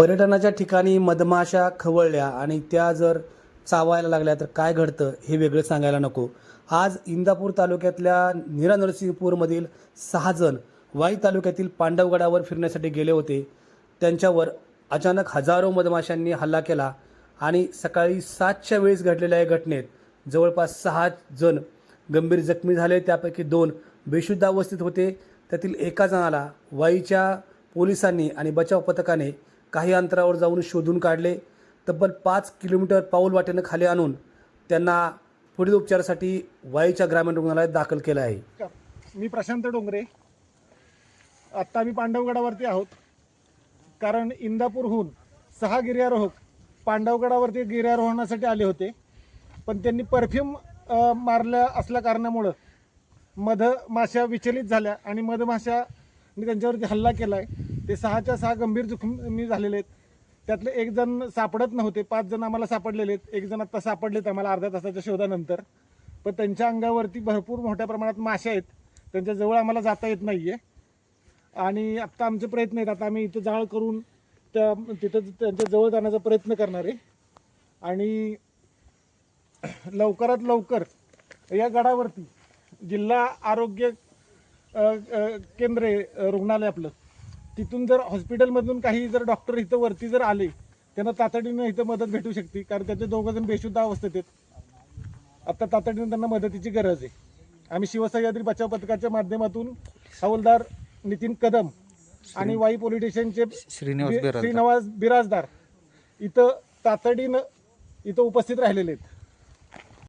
पर्यटनाच्या ठिकाणी मधमाशा खवळल्या आणि त्या जर चावायला लागल्या तर काय घडतं हे वेगळं सांगायला नको. आज इंदापूर तालुक्यातल्या नीरा नरसिंहपूरमधील सहा जण वाई तालुक्यातील पांडवगडावर फिरण्यासाठी गेले होते. त्यांच्यावर अचानक हजारो मधमाशांनी हल्ला केला आणि सकाळी सातच्या वेळेस घडलेल्या या घटनेत जवळपास सहा जण गंभीर जखमी झाले. त्यापैकी दोन बेशुद्ध अवस्थेत होते. त्यातील एका जणाला वाईच्या पोलिसांनी आणि बचाव पथकाने काही अंतरावर जाऊन शोधून काढले. तब्बल पाच किलोमीटर पाऊल वाटेनं खाली आणून त्यांना पुढील उपचारासाठी वाईच्या ग्रामीण रुग्णालयात दाखल केलं आहे. मी प्रशांत डोंगरे. आत्ता आम्ही पांडवगडावरती आहोत. कारण इंदापूरहून सहा गिर्यारोहक पांडवगडावरती गिर्यारोहणासाठी आले होते. पण त्यांनी परफ्यूम मारल्या असल्या कारणामुळं मधमाशा विचलित झाल्या आणि मधमाशाने त्यांच्यावरती हल्ला केला आहे ते सहाच्या सहा गंभीर जखमी झालेले आहेत. त्यातले एक जण सापडत नव्हते पाच जण आम्हाला सापडलेले आहेत. एक जण आत्ता सापडलेत आम्हाला अर्ध्या तासाच्या शोधानंतर. पण त्यांच्या अंगावरती भरपूर मोठ्या प्रमाणात मासे आहेत. त्यांच्या जवळ आम्हाला जाता येत नाही आहे आणि आत्ता आमचे प्रयत्न आहेत. आता आम्ही इथं जाळ करून त्या तिथं त्यांच्या जवळ जाण्याचा प्रयत्न करणार आहे. आणि लवकरात लवकर या गडावरती जिल्हा आरोग्य केंद्र रुग्णालय आपलं. तिथून जर हॉस्पिटलमधून काही जर डॉक्टर इथं वरती जर आले त्यांना तातडीनं इथं मदत भेटू शकते कारण त्याचे दोघं जण बेशुद्ध अवस्थेत आहेत. आता तातडीनं त्यांना मदतीची गरज आहे. आम्ही शिवसह्याद्री बचाव पथकाच्या माध्यमातून हवालदार नितीन कदम आणि वाई पोलीस स्टेशनचे श्रीनिवास बिराजदार इथं तातडीनं इथं उपस्थित राहिलेले आहेत.